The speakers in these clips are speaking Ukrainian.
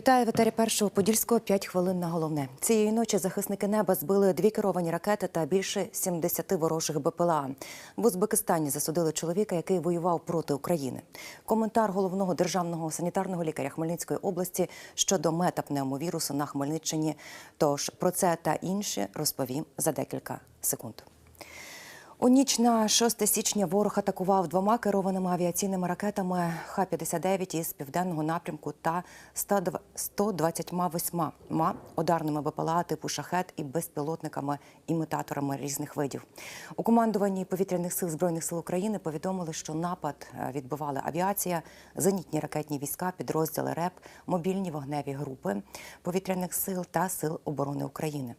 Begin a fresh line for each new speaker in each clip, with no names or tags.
Вітаю в етері першого подільського 5 хвилин на головне. Цієї ночі захисники неба збили дві керовані ракети та більше 70 ворожих БПЛА. В Узбекистані засудили чоловіка, який воював проти України. Коментар головного державного санітарного лікаря Хмельницької області щодо метапневмовірусу на Хмельниччині. Тож про це та інше розповім за декілька секунд. У ніч на 6 січня ворог атакував двома керованими авіаційними ракетами Х-59 із південного напрямку та 128 ударними БПЛА типу «Шахет» і безпілотниками-імітаторами різних видів. У командуванні повітряних сил Збройних сил України повідомили, що напад е, відбивали авіація, зенітні ракетні війська, підрозділи РЕП, мобільні вогневі групи повітряних сил та сил оборони України.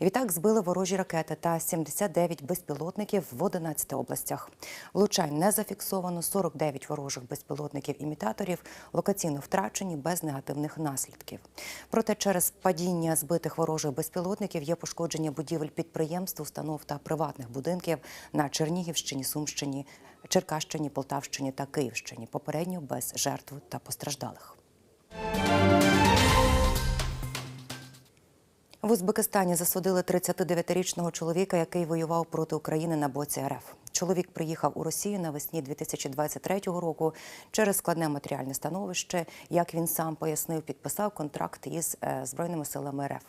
Відтак збили ворожі ракети та 79 безпілотників в 11 областях. Влучань не зафіксовано 49 ворожих безпілотників-імітаторів локаційно втрачені без негативних наслідків. Проте через падіння збитих ворожих безпілотників є пошкодження будівель підприємств, установ та приватних будинків на Чернігівщині, Сумщині, Черкащині, Полтавщині та Київщині. Попередньо без жертв та постраждалих. В Узбекистані засудили 39-річного чоловіка, який воював проти України на боці РФ. Чоловік приїхав у Росію навесні 2023 року через складне матеріальне становище. Як він сам пояснив, підписав контракт із е, збройними силами РФ.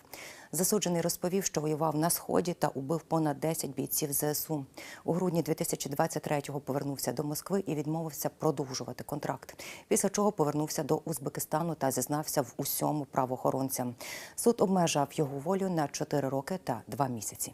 Засуджений розповів, що воював на сході та убив понад 10 бійців ЗСУ. У грудні 2023-го повернувся до Москви і відмовився продовжувати контракт. Після чого повернувся до Узбекистану та зізнався в усьому правоохоронцям. Суд обмежав його волю на 4 роки та 2 місяці.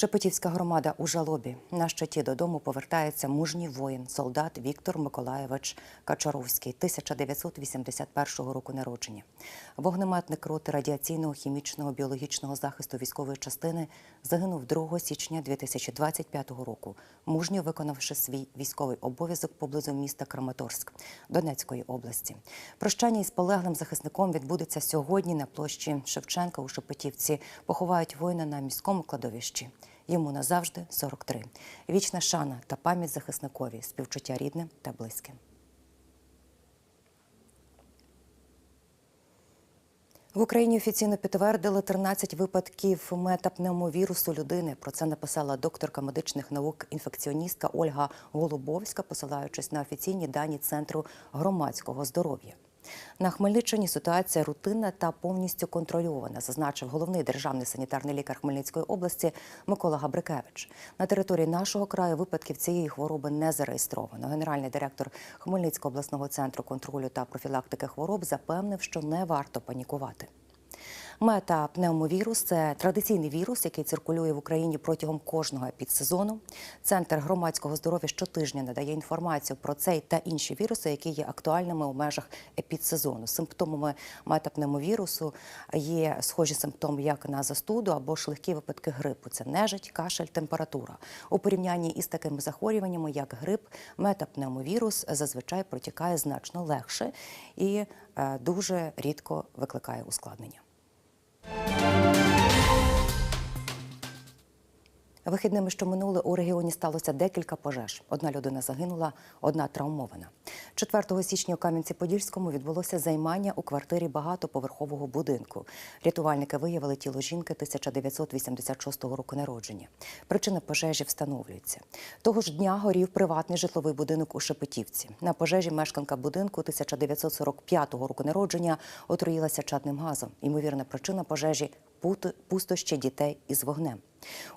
Шепетівська громада у жалобі. На щиті додому повертається мужній воїн, солдат Віктор Миколаєвич Качаровський, 1981 року народження. Вогнеметник роти радіаційного, хімічного, біологічного захисту військової частини загинув 2 січня 2025 року, мужньо виконавши свій військовий обов'язок поблизу міста Краматорськ Донецької області. Прощання із полеглим захисником відбудеться сьогодні на площі Шевченка у Шепетівці. Поховають воїна на міському кладовищі. Йому назавжди 43. Вічна шана та пам'ять захисникові, співчуття рідним та близьким. В Україні офіційно підтвердили 13 випадків метапневмовірусу людини. Про це написала докторка медичних наук, інфекціоністка Ольга Голубовська, посилаючись на офіційні дані Центру громадського здоров'я. На Хмельниччині ситуація рутинна та повністю контрольована, зазначив головний державний санітарний лікар Хмельницької області Микола Габрикевич. На території нашого краю випадків цієї хвороби не зареєстровано. Генеральний директор Хмельницького обласного центру контролю та профілактики хвороб запевнив, що не варто панікувати. Метапневмовірус – це традиційний вірус, який циркулює в Україні протягом кожного підсезону. Центр громадського здоров'я щотижня надає інформацію про цей та інші віруси, які є актуальними у межах епідсезону. Симптомами метапневмовірусу є схожі симптоми як на застуду або ж легкі випадки грипу. Це нежить, кашель, температура. У порівнянні із такими захворюваннями, як грип, метапневмовірус зазвичай протікає значно легше і е, дуже рідко викликає ускладнення. Вихідними, що минули, у регіоні сталося декілька пожеж. Одна людина загинула, одна травмована. 4 січня у Кам'янці-Подільському відбулося займання у квартирі багатоповерхового будинку. Рятувальники виявили тіло жінки 1986 року народження. Причина пожежі встановлюється. Того ж дня горів приватний житловий будинок у Шепетівці. На пожежі мешканка будинку 1945 року народження отруїлася чадним газом. Ймовірна причина пожежі пустощі дітей із вогнем.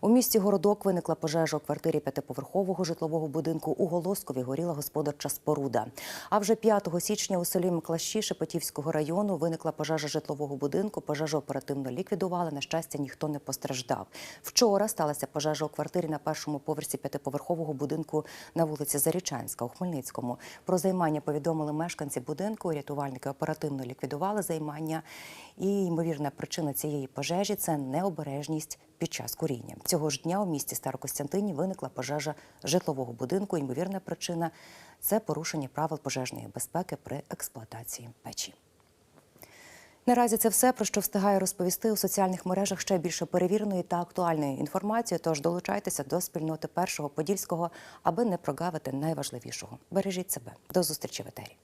У місті Городок виникла пожежа у квартирі п'ятиповерхового житлового будинку. У Голоскові горіла господарча споруда. А вже 5 січня у селі Мклащі Шепетівського району виникла пожежа житлового будинку. Пожежу оперативно ліквідували. На щастя, ніхто не постраждав. Вчора сталася пожежа у квартирі на першому поверсі п'ятиповерхового будинку на вулиці Зарічанська у Хмельницькому. Про займання повідомили мешканці будинку. Рятувальники оперативно ліквідували займання. І ймовірна причина цієї пожежі це необережність під час куріння. Цього ж дня у місті Старокостянтині виникла пожежа житлового будинку. Ймовірна причина це порушення правил пожежної безпеки при експлуатації печі. Наразі це все, про що встигаю розповісти у соціальних мережах ще більше перевіреної та актуальної інформації. Тож долучайтеся до спільноти першого подільського, аби не прогавити найважливішого. Бережіть себе. До зустрічі в етері.